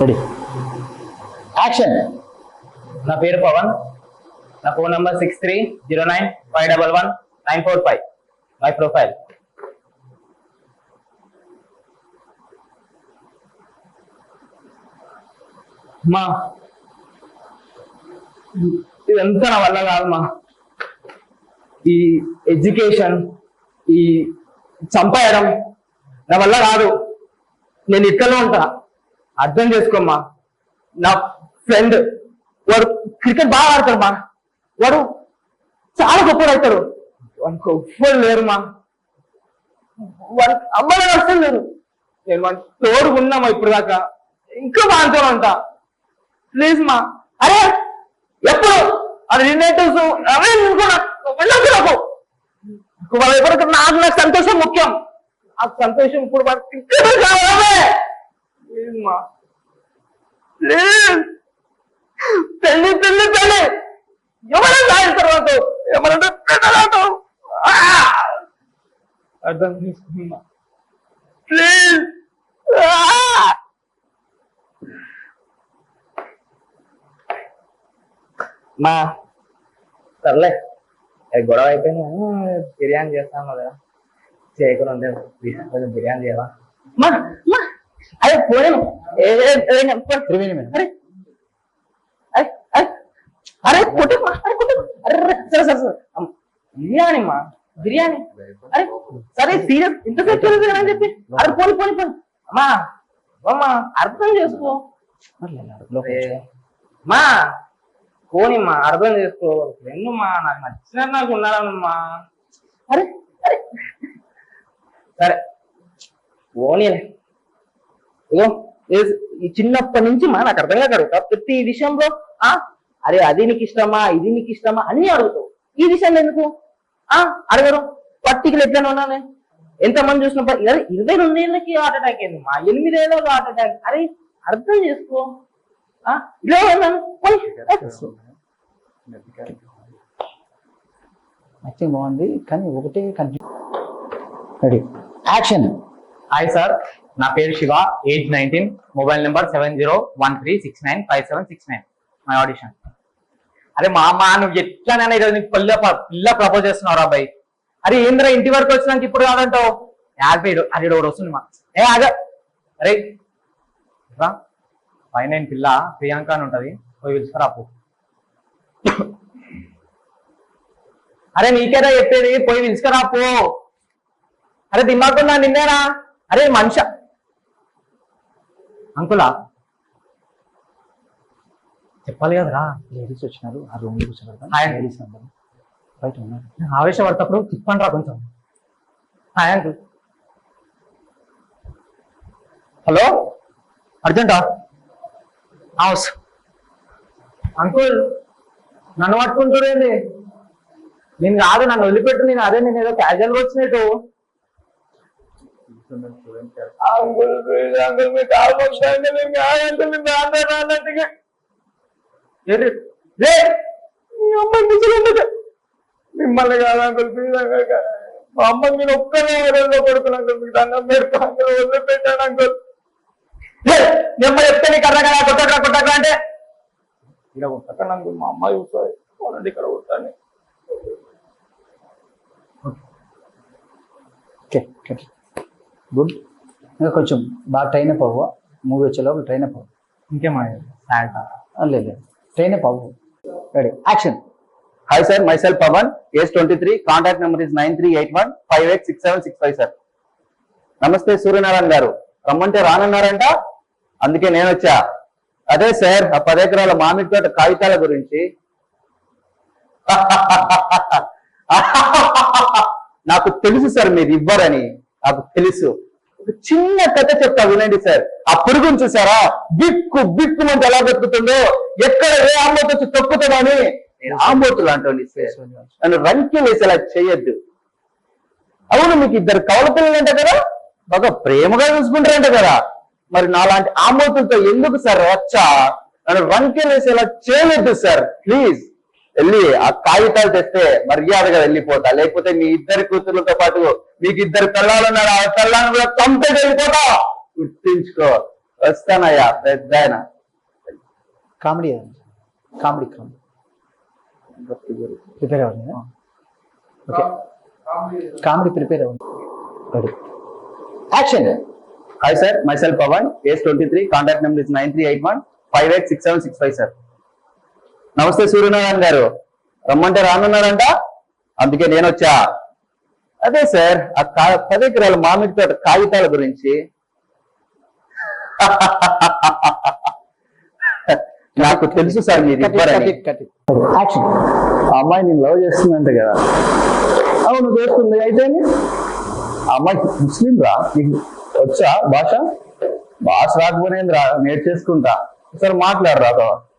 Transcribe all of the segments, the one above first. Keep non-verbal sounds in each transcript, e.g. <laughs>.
Ready action నా పేరు పవన్. నా phone number six three zero nine five double one nine four five. My profile మా. ఇదంతా నా వల్ల కాదు మా. ఈ ఎడ్యుకేషన్ ఈ చంపేయడం నా వల్ల కాదు. నేను ఇక్కడనే ఉంటా. అర్థం చేసుకోమ్మా. నా ఫ్రెండ్ వాడు క్రికెట్ బాగా ఆడతాడు మా. వాడు చాలా గొప్పడు అవుతాడు. వానికి గొప్పలు లేరు మా వాడికి అమ్మాయి అసలు లేరు నేను వాడికి తోడుగా ఉన్నామా ఇప్పుడు దాకా ఇంకా బాగుంటాను అంట. ప్లీజ్ మా. అరే ఎప్పుడు? అది రిలేటివ్స్ అవే వెళ్ళొద్దు నాకు. ఎవరికి నాకు నాకు సంతోషం ముఖ్యం. ఆ సంతోషం ఇప్పుడు వాడికి కావాలే. ప్లీజ్ మా. ప్లీజ్ పెళ్ళి పెళ్ళి పెళ్ళి ఎవరైనా ఆయన తర్వాత? తర్వాత అర్థం చేసుకున్నా. ప్లీజ్ మా సర్లే. గొడవ అయిపోయింది? బిర్యానీ చేస్తాను కదా. చేయకుండా ఉంటే కొంచెం బిర్యానీ చేయాలా? మా మా. అదే పోయాను త్రివేణి మేడం. అరే. అరే అరే. అరే కొట్టమ్మా అరే అరే అరే, సరే సరే సరే. అమ్మ, బిర్యానీ మా బిర్యానీ. అరే సరే సీరియస్ ఇంతసేపు తెలియదు అని చెప్పి. అరే పోని పోని పోని. అమ్మా అమ్మా అర్థం చేసుకో. అరే, మా పోనిమ్మా అర్థం చేసుకో. ఫ్రెండ్ మా నాకు నచ్చిన నాకు ఉన్నాడమ్మా అరే అరే. సరే పోనీలే. ఇగో ఈ చిన్నప్పటి నుంచి మా నాకు అర్థం కాదు ప్రతి విషయంలో ఆ అరే అది నీకు ఇష్టమా ఇది నీకు ఇష్టమా అన్ని అడుగుతావు. ఈ విషయంలో ఎందుకు? ఆ అడగరు. పట్టికలు ఎట్లా ఉన్నానే. ఎంత మంది చూసినప్పుడు అరే ఇరవై రెండు ఏళ్ళకి హార్ట్ అటాక్ అయింది. మా ఎనిమిది ఏళ్ళకి హార్ట్ అటాక్ అరే అర్థం చేసుకో. ఆ ఇలా. యాక్టింగ్ బాగుంది కానీ ఒకటే continue ready action hi sir నా పేరు Shiva age nineteen mobile number seven zero one three six nine five seven six nine my audition అరే మా అమ్మ నువ్వు ఎట్లానైనా ఈరోజు నీకు పిల్ల పిల్ల ప్రపోజ్ చేస్తున్నావు అబ్బాయి? అరే ఏంద్రా ఇంటి వరకు వచ్చినాక ఇప్పుడు కాదంటావు? యాభై అది ఒకటి వస్తుంది మా. ఏ అదే అరే రా. నైన్ పిల్ల? ప్రియాంక అని ఉంటుంది. పోయి పిలుచుకురా అప్పు అరే నీకేదా చెప్పేది పోయి పిలుచుకురా పో. అరే దిమాకున్నా నిన్నేరా అరే మనిషి అంకులా. చెప్పాలి కదరా లేడీస్ వచ్చినారు ఆ రూమ్ హాయ్. లేడీస్ అందరూ. బయట ఉన్నారు. ఆవేశపడతప్పుడు తిప్పండి రా కొంచెం. Hi uncle. హలో? అర్జెంటా? హౌస్. అంకుల్ నన్ను పట్టుకుంటుండేంది నేను కాదు నన్ను వదిలిపెట్టు నేను అదే నేను ఏదో క్యాజువల్గా వచ్చినట్టు. అంకుల్ ప్లీజ్ మీకు ఆల్మోస్ట్ అంటే నేను కాదు అంకుల్ నేను రాను ఏంటి మిమ్మల్ని కాదు అంకుల్ ప్లీజ్ అంకుల్ మా అమ్మ మీరు ఒక్కనే ఎవరెల్లో కొడుకులు అంకుల్ మీకు దండం పెడతా అంకుల్ వదిలిపెట్టాను అంకుల్. నిమ్మ చెప్తే నీకు అర్థం కదా? కొట్టకరా కొట్టకరా అంటే? ఇక్కడ కొట్టకండి అంకుల్ మా అమ్మ చూస్తుంది వాళ్ళంటే ఇక్కడ కొట్టాను ఓకే ఓకే. గుడ్. ఇంకా కొంచెం బాగా ట్రైన్ అప్ అవ్వ. మూవీ వచ్చే లోపల ట్రైన్ అప్ అవ్వ. ఇంకేమా లేదు లేదు. ట్రైన్ అప్ అవ్వు. Ready action hi sir myself Pavan age twenty three contact number is nine three eight one five eight six seven six five sir నమస్తే సూర్యనారాయణ గారు. రమ్మంటే రానన్నారంట? అందుకే నేను వచ్చా. అదే సార్ ఆ పది ఎకరాల మామిడి తోట కాగితాల గురించి. <laughs> నాకు తెలుసు సార్ మీరు ఇవ్వరని. నాకు తెలుసు. చిన్న కథ చెప్తా వినండి సార్. ఆ పురుగును చూసారా? బిక్కు బిక్కు మంది ఎలా బతుకుతుందో ఎక్కడ ఏ ఆంబోతు వచ్చి తొక్కుతుందో అని నేను ఆంబోతులు అంటోండి సార్. నన్ను రంకి వేసేలా చేయొద్దు. అవును మీకు ఇద్దరు కవల పిల్లలంట కదా? బాగా ప్రేమగా చూసుకుంటారంట కదా? మరి నాలాంటి ఆమోతులతో ఎందుకు సార్ వచ్చా నన్ను రంకి వేసేలా చేయొద్దు సార్ ప్లీజ్. వెళ్ళి ఆ కాగితాలు తెస్తే మర్యాదగా వెళ్ళిపోతా. లేకపోతే మీ ఇద్దరి కూతుర్లతో పాటు మీకు ఇద్దరు పిల్లలు ఉన్నారు ఆ పిల్లలను కూడా కంప్లీట్ వెళ్ళిపోతా. గుర్తించుకో. వస్తానయ్యా పెద్ద ఆయన. Comedy comedy comedy. ప్రిపేర్ అవ్వండి. ఓకే. కామెడీ ప్రిపేర్ అవ్వండి. Action. Hi sir myself Pavan age twenty three contact number is nine three eight one five eight six seven six five sir నమస్తే సూర్యనారాయణ గారు. రమ్మంటే రానున్నారంట? అందుకే నేను వచ్చా అదే సార్ ఆ కా- పది ఎకరాల మామిడి తోట కాగితాల గురించి. <laughs> నాకు తెలుసు సార్ మీరు ఇవ్వరని. యాక్షన్ ఆ అమ్మాయి నేను లవ్ చేస్తుందంట కదా. అవును చేస్తుంది. అయితే ఆ అమ్మాయి ముస్లిం రా నీకు వచ్చా భాష? భాష రాకపోయినా రా నేర్చేసుకుంటా. ఒకసారి మాట్లాడరా తో.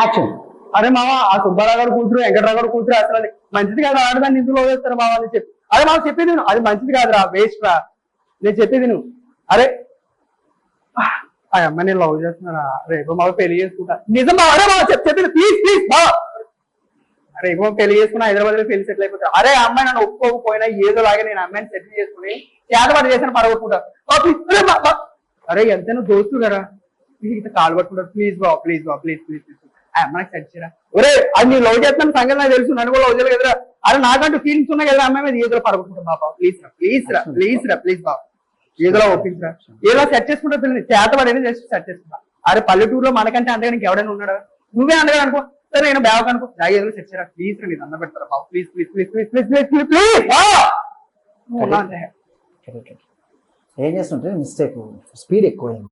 యాక్షన్ అరే మామ ఆ సుబ్బారావు గారు కూతురు వెంకటరావు గారు కూతురు అసలు మంచిది కాదు ఆడదాన్ని ఇందులో వేస్తారు మామ అని చెప్పి. అరే మామ చెప్పేది నువ్వు అది మంచిది కాదురా వేస్ట్ రా. నేను చెప్పేది నువ్వు అరే ఆ అమ్మ నేను లవ్ చేస్తున్నారా? రేపు మావ పెళ్ళి చేసుకుంటా. నిజం మావ అరే మావ చెప్పేది ప్లీజ్ ప్లీజ్ మావ. రేపు పెళ్ళి చేసుకున్నా హైదరాబాద్లో పెళ్ళి సెటిల్ అయిపోతారు. అరే అమ్మాయి నన్ను ఒప్పుకోకపోయినా ఏదో లాగా నేను అమ్మాయిని సెటిల్ చేసుకుని చేతపాటు చేసిన పడగొట్టుకుంటా. అరే ఎంతైనా దోస్తు కదా. ఇంత కాలు పట్టుకుంటారు ప్లీజ్ బా ప్లీజ్ బా ప్లీజ్ ప్లీజ్ ప్లీజ్ సెట్ చేయరా. ఒరే అది నీ లవ్ చేస్తాను సంగతి నాకు తెలుసు. నన్ను కూడా లవ్ చేయలేదు కదరా. అరే నాకంటూ ఫీలింగ్స్ ఉన్నాయి కదా అమ్మాయి మీద ఏదో పడగొట్టుకుంటా బాబా ప్లీజ్ రా ప్లీజ్ రా ప్లీజ్ రా ప్లీజ్ బా ఏదో ఒప్పించరా ఏదో సెట్ చేసుకుంటా పిల్లలు చేతబడి జస్ట్ సెట్ చేసుకుంటా. అరే పల్లెటూరులో మనకంటే అంతగా నీకు ఎవడైనా ఉన్నాడా? నువ్వే అందగా అనుకో. సరే నేను బ్యాగ్ అనుకో. బ్యాగ్ ఏదో సెట్ చేయరా. ప్లీజ్ రా నీకు అన్న పెడతారా బాబు please please please please please please please please. ఏం చేస్తుంటే మిస్టేక్ స్పీడ్ ఎక్కువైంది.